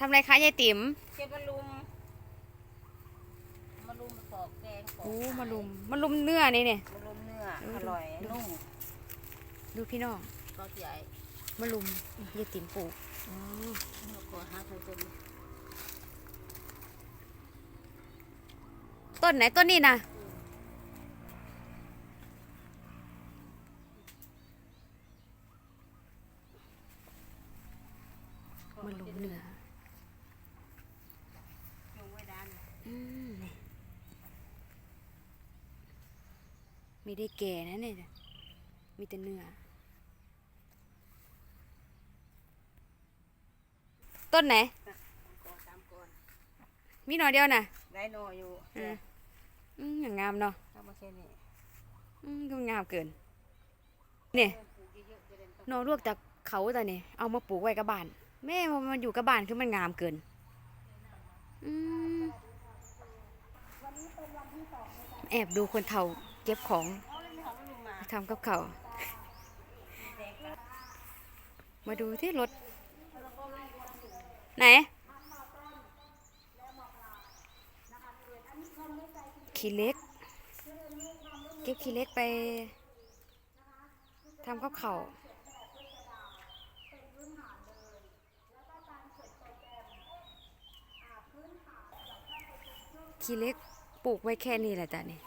ทำอะไรคะยายติ๋มเก็บมาลุมมาลุมปอกแกงปอกโอ้ไข่มาลุมมาลุมเนื้อนี่เนี่ย มาลุมเนื้อดูอร่อยดู นุ่มดูพี่น้องก็ใหญ่มาลุมยายติ๋มปลูกอ๋อแล้วก็หักมันเป็นต้นไหนต้นนี้นะมาลุมเนื้อ จุงไว้ด้าน อืมนี่ ไม่ได้แก่นะเนี่ยมีแต่เนื้อ ต้นไหนก่อนตามก่อนมีหน่อยเดียวนะได้หนออยู่อืมอืมอย่างงามเนาะถ้าไม่ใช่นี่อืมก็งามเกิน เนี่ยปลูกเยอะๆจะเด่นหนอลวกจากเขาแต่เนี่ยเอามาปลูกไว้กับบ้าน แม่พอมันอยู่กับบ้านคือมันงามเกิน อืมแอบดูคนเฒ่า เก็บของเอาเลยไม่ของลุมมาทำกับเขามาดูที่รถ ไหนขี้เล็ก เก็บขี้เล็กไปทำกับเขาขี้เล็กปลูกไว้แค่นี้แหละจ้ะนี่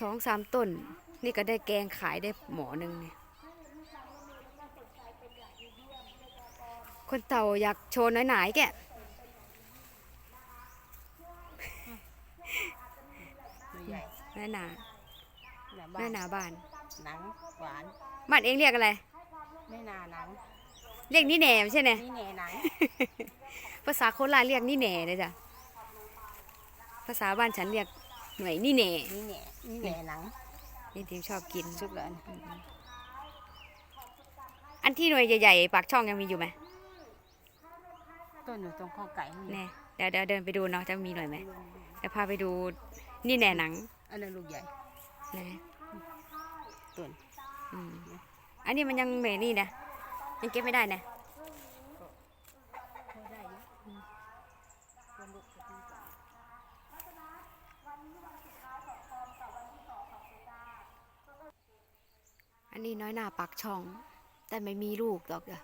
สองสามต้น นี่ก็ได้แกงขายได้หมอหนึ่งเนี่ยคนเต่าอยากโชว์หน่อยๆแกะตัวใหญ่หน้าหนาหนาหบ้าน้านหนาบ้าน หนังหวาน บ้านเองเรียกอะไรไม่นาหนัง เรียกนี่แหน่ไม่ใช่ไหมนี่แหน่หนัง ภาษาโคราชเรียกนี่แหน่เลยจ้ะ ภาษาบ้านฉันเรียก หน่วยนี่แหน่นี่แหน่นี่แหน่หนังนี่ทีมชอบกิน สุกแล้วอันที่หน่วยใหญ่ๆปากช่องยังมีอยู่ไหมต้นอยู่ตรงข้อไก่นี่แน่เดี๋ยวเดี๋ยวเดินไปดูเนาะจะมีหน่อยไหมเดี๋ยวพาไปดูนี่แหน่หนังอันนั้นลูกใหญ่นะต้นอืมอันนี้มันยังไม่นี่นะยังเก็บไม่ได้นะ พอได้อยู่ต้นลูกก็ดีกว่า อั นนี้น้อยหน้าปากช่อง แต่ไม่มีลูกดอกเด้อ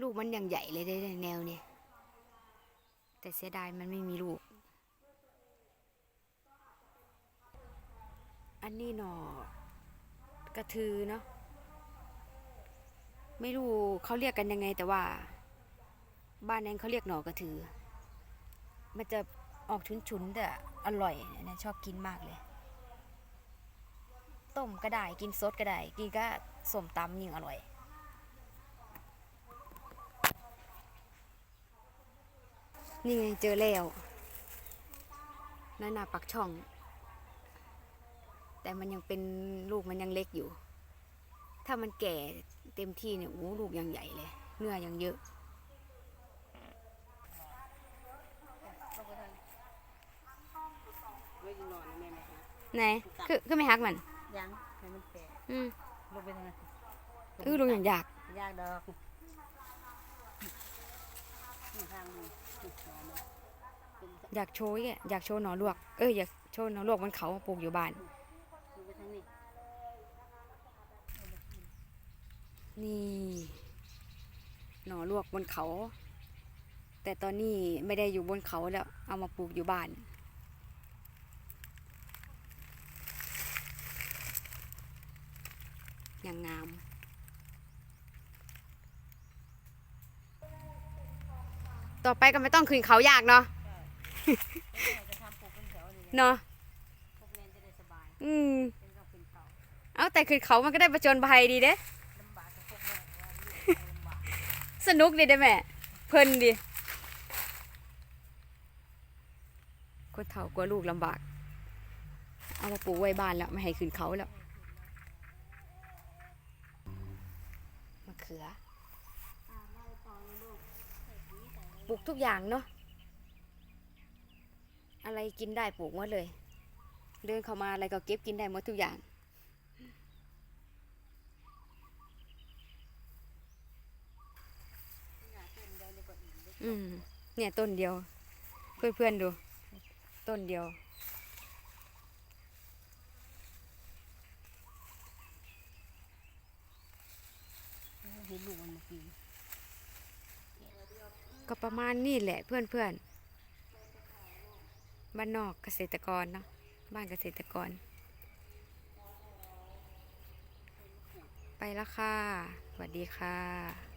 ลูกมันยังใหญ่เลยได้แนวเนี่ยแต่เสียดายมันไม่มีลูก อันนี้หนอกระทือเนาะไม่รู้เขาเรียกกันยังไงแต่ว่า บ้านแนงเขาเรียกหนอกระทือ มันจะออกฉุนๆแต่อร่อยอันนะชอบกินมากเลย ต้มก็ได้กินสดก็ได้กินก็สมตำยิ่งอร่อย นี่ไงเจอแล้วนั่นน่ะปักช่อง แต่มันยังเป็นลูกมันยังเล็กอยู่ ถ้ามันแก่เต็มที่เนี่ยโอ้ลูกยังใหญ่เลยเนื้อยังเยอะไว้นอนแม่ไหมคะไหนคือคือไม่ฮักมัน ยังให้มันแก่อืมลงไปทางนั้นเออลูกอย่างอยากยากดอกนี่ทางนี้นี่หนอนมันเป็นอยากโชว์แกอยากโชว์หนอลวก เอออยากโชว์หนอลวกมันเขาปลูกอยู่บ้านลงไปทางนี้นี่หน่อลวกบนเขา แต่ตอนนี้ไม่ได้อยู่บนเขาแล้ว เอามาปลูกอยู่บ้าน อย่างงามต่อไปก็ไม่ต้องขึ้นเขายากเนาะจะทำปลูกเป็นแถวนี่ไงเนาะพวกแนนจะได้สบายอืมเป็นต้องเป็นเขาเอาแต่ขึ้นเขามันก็ได้ประจนภัยดีเด้ลำบากกับพวกแนนว่าลูกลำบากสนุกดีได้แม่ เพลินดี คนเฒ่ากลัวลูกลำบาก เอามาปลูกไว้บ้านแล้ว ไม่ให้ขึ้นเขาแล้ว เขือปลูกทุกอย่างเนาะอะไรกินได้ปลูกหมดเลย เดินเข้ามาอะไรก็เก็บกินได้หมดทุกอย่างอืมเนี่ยต้นเดียว เพื่อนๆดู ต้นเดียว ก็ประมาณนี่แหละเพื่อนเพื่อนๆบ้านนอกเกษตรกรเนาะบ้านเกษตรกร ไปละค่ะสวัสดีค่ะ